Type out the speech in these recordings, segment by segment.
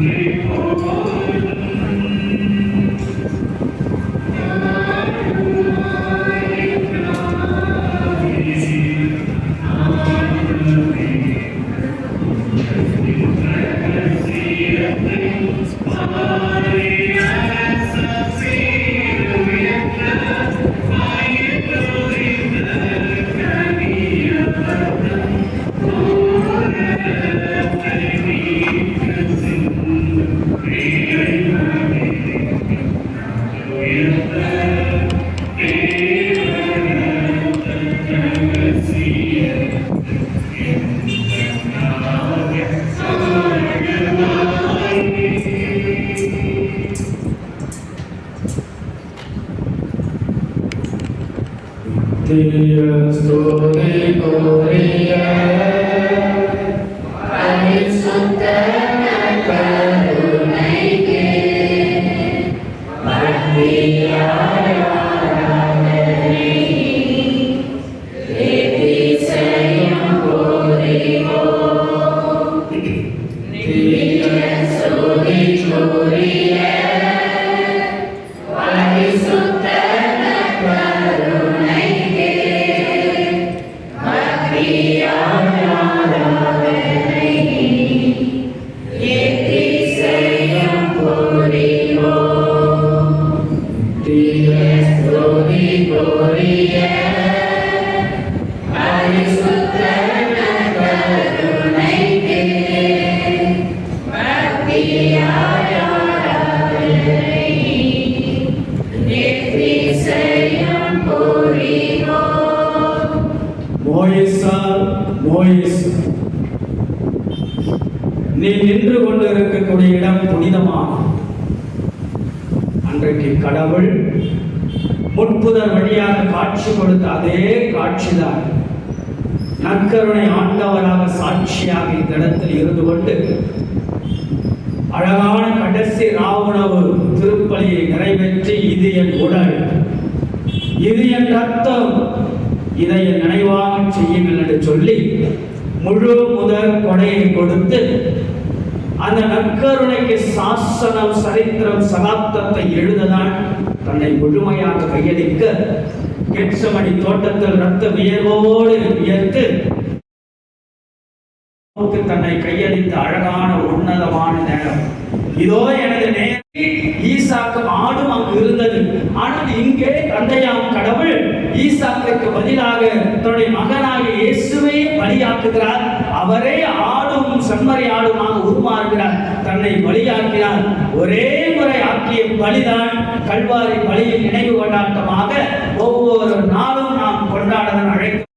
Amen. இங்கே நின்று கொண்டு இருக்கக்கூடிய இடம் புனிதமாகும் அன்றைக்கு கடவுள் முற்புதர் வழியாக காட்சி கொடுத்த அதே காட்சிதான். நற்கருணை ஆண்டவராக சாட்சியாக இந்த இடத்தில் இருந்து கொண்டு அழகான கடைசி ராவுணவு திருப்பலியை நிறைவேற்றி இது என் உடல். இது என் ரத்தம். இதை என் நினைவாக செய்யுங்கள் என்று சொல்லி முழு முதல் கொடையை கொடுத்து அந்த நற்கருணைக்கு சாசனம் சரித்திரம் சகாப்தத்தை எழுததான் தன்னை முழுமையாக கையளிக்க கெட்சமணி தோட்டத்தில் ரத்த வியர்வோடு வியர்த்து தன்னை கையளித்த அழகான உன்னதமான நேரம். இதோ எனது நேரத்தில் ஈசாக்கு ஆடும் அங்கு இருந்தது. ஆனால் இங்கே தந்தையாம் கடவுள் ஈசாக்கிற்கு பதிலாக தன்னுடைய மகனாகிய இயேசுவை பலியாக்குகிறார். அவரே ஆடும் செம்மறி ஆடுமாக உருமாறுகிறார். தன்னை பலியாக்கினார். ஒரே முறை ஆக்கிய பலிதான் கல்வாரி பலியின் நினைவு கொண்டாட்டமாக ஒவ்வொரு நாளும் நாம் கொண்டாடுதல் அழைக்க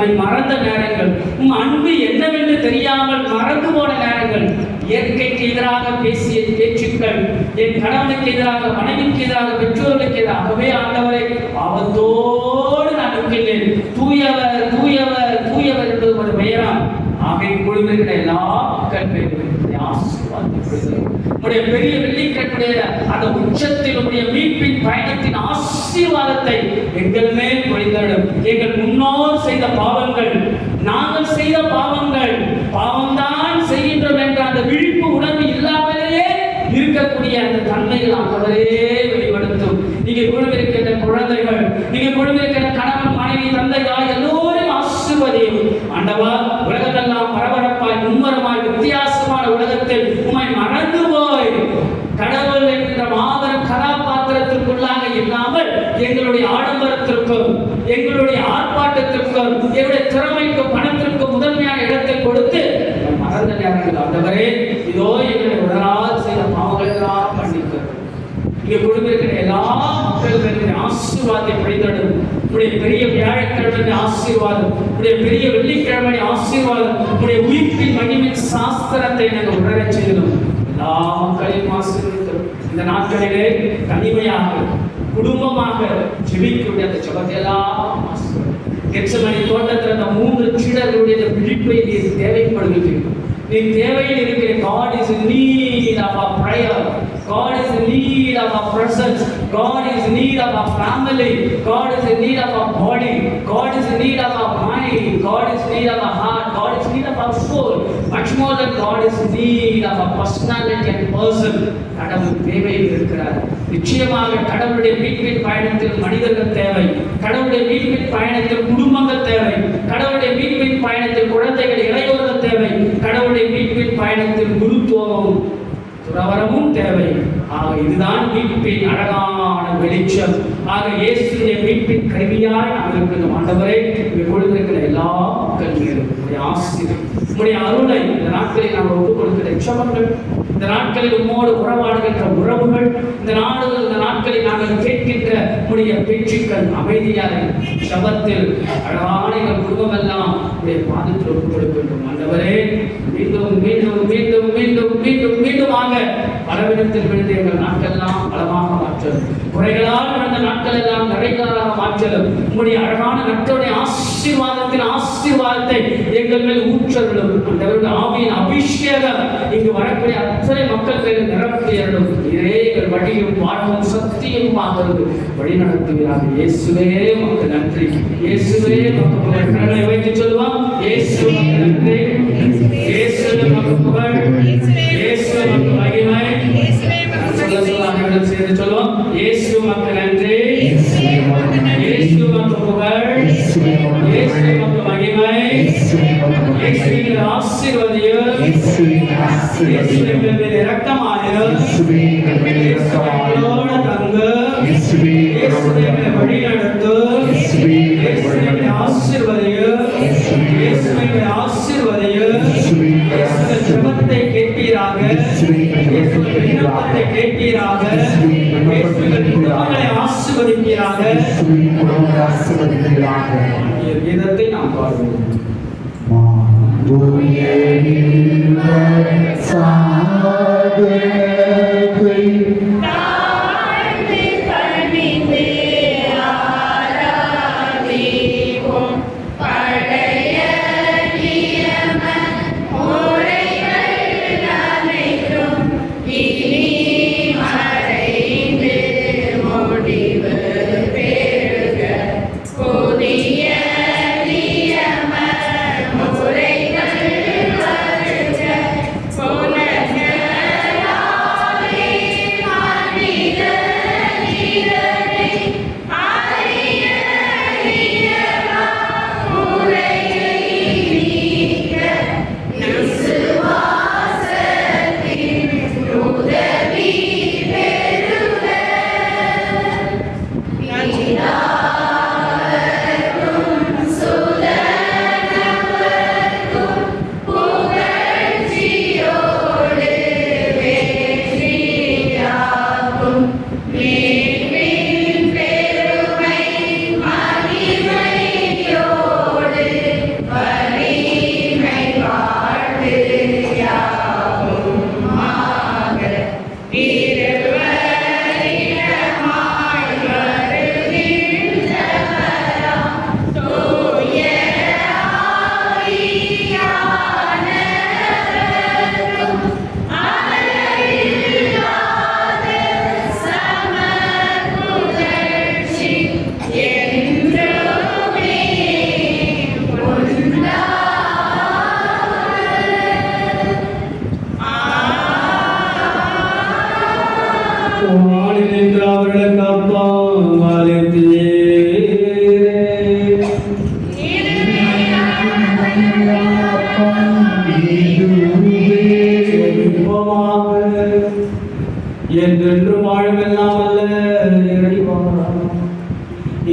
உம்மை மறந்த நேரங்கள் உம் அன்பு என்னவென்று தெரியாமல் மறந்து போன நேரங்கள். இயற்கைக்கு எதிராக பேசிய பேச்சுக்கள் என் கணவனுக்கு எதிராக மனைவிக்கு எதிராக பெற்றோர்களுக்கு எதிராகவே ஆண்டவரை ஆபத்தோடு நான் இருக்கின்றேன் தூயவர் தூயவர் தூயவர் என்பது ஒரு பெயரான் ஆகை குழுவிற்கிற எல்லா மக்கள் பேரும் உடைய பெரிய வெள்ளிக்கட்டுடைய அந்த உச்சத்தில் உடைய மீட்பின் பயணத்தின் ஆசீர்வாதத்தை எங்கள் மேல் பொழிந்தடும் எங்கள் முன்னோர் செய்த பாவங்கள் நாங்கள் செய்த பாவங்கள் பாவம்தான் செய்கின்றோம் என்ற அந்த விழிப்பு உணர்வு இல்லாமலேயே இருக்கக்கூடிய அந்த தன்மைகள் ஆண்டவரே வெளிப்படுத்தும். நீங்க குழுவிருக்கின்ற குழந்தைகள் நீங்க குழுவிருக்கின்ற கணவன் மனைவி தந்தை தாய் எல்லோரும் ஆசிர்வதியும். ஆண்டவா உலகமெல்லாம் பரபரப்பு மும்மரமாய் வித்தியாசமான உலகத்தில் உம்மை மறந்து போய் கடவுள் என்கிற மாபெரும் கதாபாத்திரத்திற்குள்ளாக இல்லாமல் எங்களுடைய ஆடம்பரத்திற்கும் எங்களுடைய ஆர்ப்பாட்டத்திற்கும் எங்களுடைய திறமைக்கும் பணத்திற்கும் முதன்மையான இடத்தை கொடுத்து மறந்த நேரங்கள் ஆண்டவரே இதோ எங்களுடைய உடலால் செய்த பாவங்கள் எல்லாம் மன்னிக்கிறோம் இங்கே கொடுத்திருக்கிற எல்லா மக்களுக்கு ஆசீர்வாதத்தை படித்தடும் உடைய பெரிய வியாழக்கிழமை ஆசீர்வாதம் உடைய பெரிய வெள்ளிக்கிழமை ஆசீர்வாதம் உடைய உயிர்ப்பின் மகிமின் சாஸ்திரத்தை எனக்கு உணரச் செய்யணும் எல்லா மக்களையும் ஆசீர்வதித்தோம் இந்த நாட்களிலே தனிமையாக குடும்பமாக ஜெபிக்கக்கூடிய அந்த ஜபத்தை எல்லாம் ஆசீர்வதித்தோம். தோட்டத்தில் அந்த மூன்று சீடர்களுடைய விழிப்பை நீ தேவைப்படுகிறீர்கள் நீ தேவையில் இருக்கிற God is need of of our prayer. God is in God is in need of our family God is in need of our body God is in need of our mind God is in need of our heart God is in need of our soul much more than God is in need of a personality and person கடவுள் தேவையில் இருக்கிறார் நிச்சயமாக கடவுளுடைய மீட்பின் பயணத்தில் மனிதர்கள் தேவை கடவுளுடைய மீட்பின் பயணத்தில் குடும்பங்கள் தேவை கடவுளுடைய மீட்பின் பயணத்தில் குழந்தைகள் இளையோர்கள் தேவை கடவுளுடைய மீட்பின் பயணத்தில் குருத்துவமும் துறவரமும் தேவை ஆக இதுதான் மீட்பின் அழகான வெளிச்சம். ஆக இயேசுடைய மீட்பின் கருவியாய் நாம் இருக்கிற ஆண்டவரே இங்கு கொடுத்திருக்கிற எல்லா மக்கள் மீதும் உடைய ஆசிரியர் உடைய அருளை இந்த நாட்களில் நாம் ஒப்புக் கொடுக்கிற ஜெபங்கள் இந்த நாட்களில் உம்மோடு உறவாடுகின்ற உறவுகள் இந்த நாடுகள் இந்த நாட்களில் நாங்கள் கேட்கின்ற உடைய பேச்சுக்கள் அமைதியாக சபத்தில் அழகான எங்கள் குடும்பம் எல்லாம் உடைய பாதத்தில் ஒப்புக் கொடுக்கின்றோம் ஆண்டவரே மீண்டும் மீண்டும் மீண்டும் மீண்டும் மீண்டும் மீண்டுமாக பலவிடத்தில் விழுந்த எங்கள் நாட்களெல்லாம் பலமாக மாற்றலும். குறைகளால் நடந்த நாட்கள் எல்லாம் நிறைகளாக மாற்றலும். உங்களுடைய அழகான நட்களுடைய ஆசீர்வாதத்தின் ஆசீர்வாதத்தை எங்கள் மேல் ஊற்றலும். அந்த ஆவியின் அபிஷேகம் இங்கு வரக்கூடிய அத்தனை மக்கள் மேலும் நிரப்பியலும் இதே எங்கள் வழியும் வாழ்வும் சக்தியும் ஆகிறது வழி நடத்துகிறார். இயேசுவே மக்கள் நன்றி. இயேசுவே மக்கள் கரங்களை வைத்து சொல்லுவான் இயேசு நன்றி. இயேசுவே மக்கள் புகழ். இயேசுவே மக்கள் சொல்ல சொல்ல அனைவரும் சேர்ந்து சொல்லுவோம் இயேசு மக்கள் நன்றி இயேசு மக்கள் புகழ் இயேசு மக்கள் மகிமை இயேசுவின் ஆசீர்வதியும் இயேசுவின் மேல் இரக்கமாயிரும் இயேசுவோடு தங்கு இயேசுவின் வழி இயேசுவின் விண்ணப்பத்தை கேட்பீராக இயேசுவின் குடும்பங்களை ஆசீர்வதிப்பீராக கீதத்தை நாம் பாடுவோம் தாழ்ந்து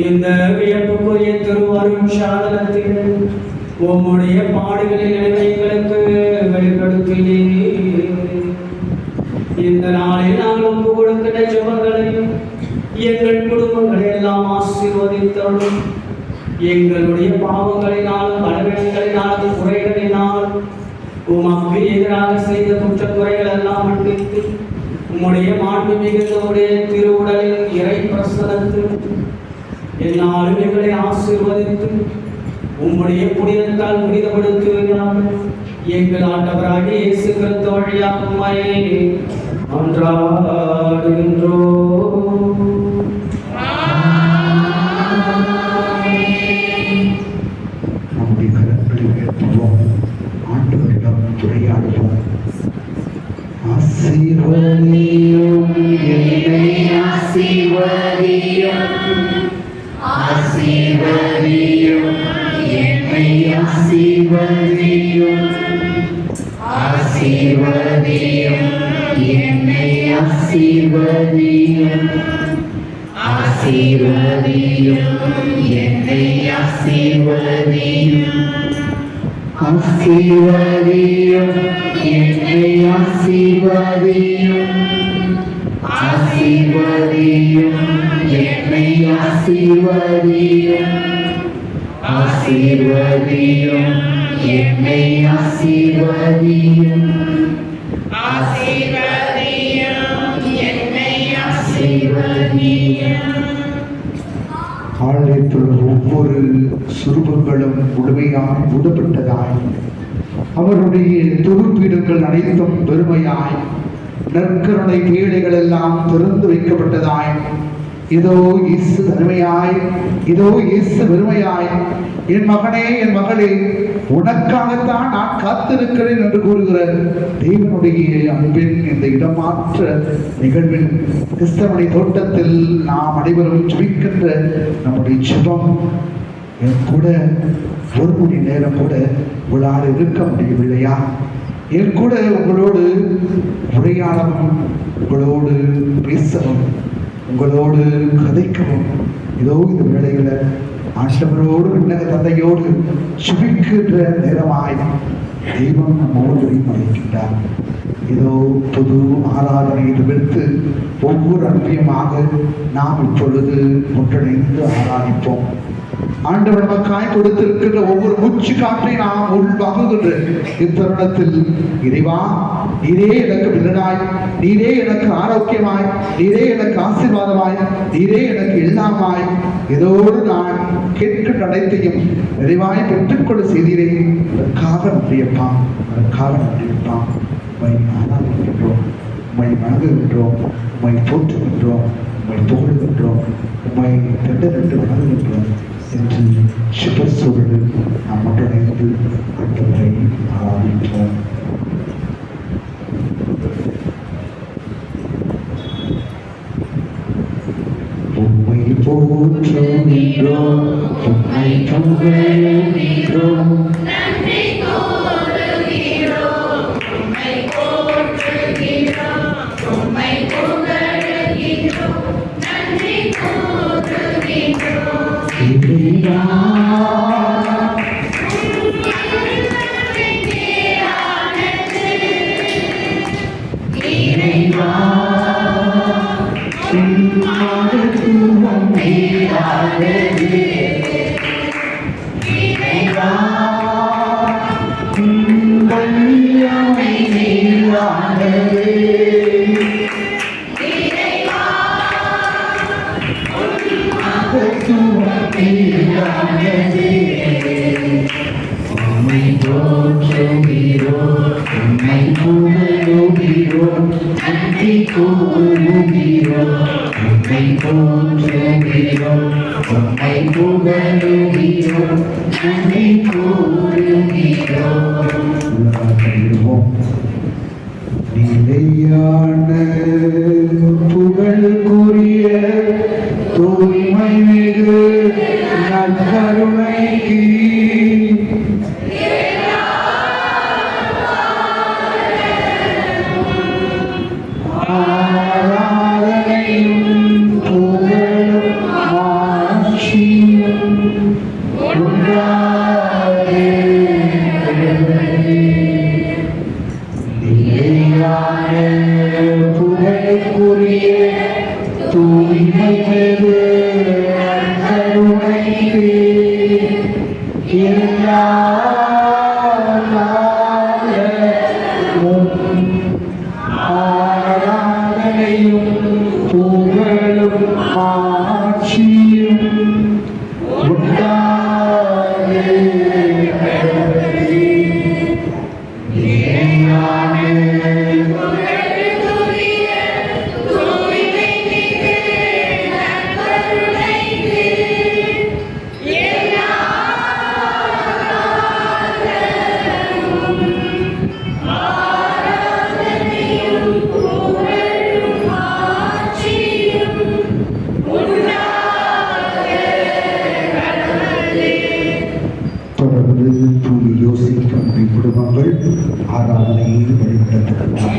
இந்த வியப்புக்குரிய திருவரும் சாதனத்தில். உம்முடைய பாடுகளின் நினைவுகளுக்கு வெளிப்படுத்தினீர் இந்த நாளில் நாங்கள் ஒப்பு கொடுக்கிற ஜபங்களையும் எங்கள் குடும்பங்களை எல்லாம் ஆசீர்வதித்தோம் எங்களுடைய பாவங்களினாலும் பலவீனங்களினாலும் குறைகளினாலும் உமக்கு எதிராக செய்த குற்ற குறைகள் எல்லாம் மன்னித்து உம்முடைய மாண்பு மிகுந்த உடைய திருவுடலில் என்னாலும் எங்களை ஆசீர்வதித்து உம்முடைய புனிதத்தால் புனிதப்படுத்துகிறார்கள் எங்கள் ஆண்டவராக இயேசு கிறிஸ்து வழியாக உம்மை அன்றாடுகின்றோம் நம்முடைய கரங்களை உயர்த்துவோம் ஆண்டவரிடம் துணை ஆசீர்வதியும் என்னை ஆசீர்வதியும். ஆசீர்வதியும் என்னை ஆசீர்வதியும். ஆசீர்வதியும் என்னை ஆசீர்வதியும். ஆசீர்வதியும் என்னை ஆசீர்வதியும். ஆசீர்வதியும் என்னை ஆசீர்வதியும். ஆசீர்வதியும் என்னை ஆசீர்வதியும் ஆசீர்வதியும் என்னை ஆசீர்வதியும். ஒவ்வொரு சுரூபங்களும் முழுமையாய் மூடப்பட்டதாய் அவருடைய தொகுப்பீடுகள் அனைத்தும் பெருமையாய் நற்கருணை பேழைகள் எல்லாம் திறந்து வைக்கப்பட்டதாய் இதோ இயேசு தனிமையாய் இதோ இயேசு வெறுமையாய் என் மகனே என் மகளே உனக்காகத்தான் நான் காத்திருக்கிறேன் என்று கூறுகிற தேவனுடைய அன்பின் இந்த இடமாற்ற நிகழ்வில் கிறிஸ்தவனை தோட்டத்தில் நாம் அனைவரும் ஜபிக்கின்ற நம்முடைய ஜெபம். என் கூட ஒரு மணி நேரம் கூட உங்களால் இருக்க முடியவில்லையா? என் கூட உங்களோடு உரையாடவும் உங்களோடு பேசவும் உங்களோடு கதைக்கவும். இதோ இந்த வேலைகளை ஆண்டவரோடு விண்ணக தந்தையோடு சுபிக்கின்ற நேரமாய் தெய்வம் நம்மோடு அழைக்கின்றார் இதோ பொது ஆராதனை தவிர்த்து ஒவ்வொரு அன்பியமாக நாம் இப்பொழுது ஒன்றிணைந்து ஆராதிப்போம். ஆண்டவர் நமக்காய் கொடுத்திருக்கின்ற ஒவ்வொரு மூச்சு காற்றை நாம் உள்வாங்குகின்ற இத்தருணத்தில் இறைவா நீரே எனக்கு வில்லனாய் நீரே எனக்கு ஆரோக்கியமாய் நீரே எனக்கு ஆசீர்வாதமாய் நீரே எனக்கு எல்லாமாய் இதோடு நான் கேட்கின்ற அனைத்தையும் நிறைவாய் பெற்றுக்கொள்ள செய்தீரே. அதற்காக நன்றியப்பா அதற்காக நன்றியப்பா. உம்மை ஆராதிக்கின்றோம் உம்மை வணங்குகின்றோம் உண்மை போற்றுகின்றோம் உண்மை புகழ்கின்றோம் உண்மை திட்டமிட்டு வணங்குகின்றோம். என்று சுப சூழலில் நாம் ஒன்றிணைந்து ஆண்டவரை ஆராதிப்போம் உம்மை போற்றுகின்றோம் உம்மை புகழுகின்றோம் போற்றுகிறோம், உம்மை புகழுகிறோம், நன்றி கூறுகிறோம். நிலையான புகழுக்குரிய தூய்மை மிகு நற்கருணை महाराज नहीं बड़ी